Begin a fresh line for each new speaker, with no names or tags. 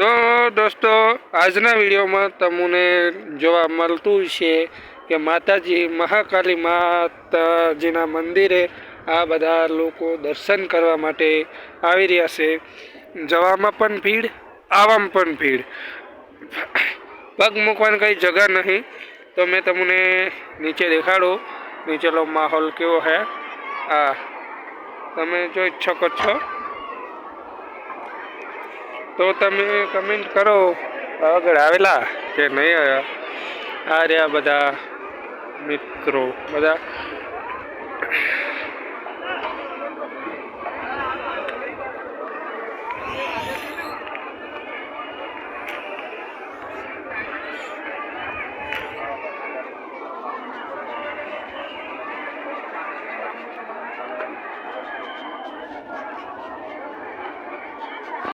તો દોસ્તો, આજના વિડીયોમાં તમને જોવા મળતું છે કે માતાજી મહાકાલી માતાજીના મંદિરે આ બધા લોકો દર્શન કરવા માટે આવી રહ્યા છે. જવામાં પણ ભીડ આવવામાં પણ ભીડ. પગ મૂકવાની કંઈ જગા નહીં. તો મેં તમને નીચે દેખાડું. નીચેનો માહોલ કેવો હે. આ તમે જોઈ શકો છો. તો તમે કમેન્ટ કરો. આગળ આવેલા કે નહીં આવ્યા? આ રહ્યા બધા મિત્રો બધા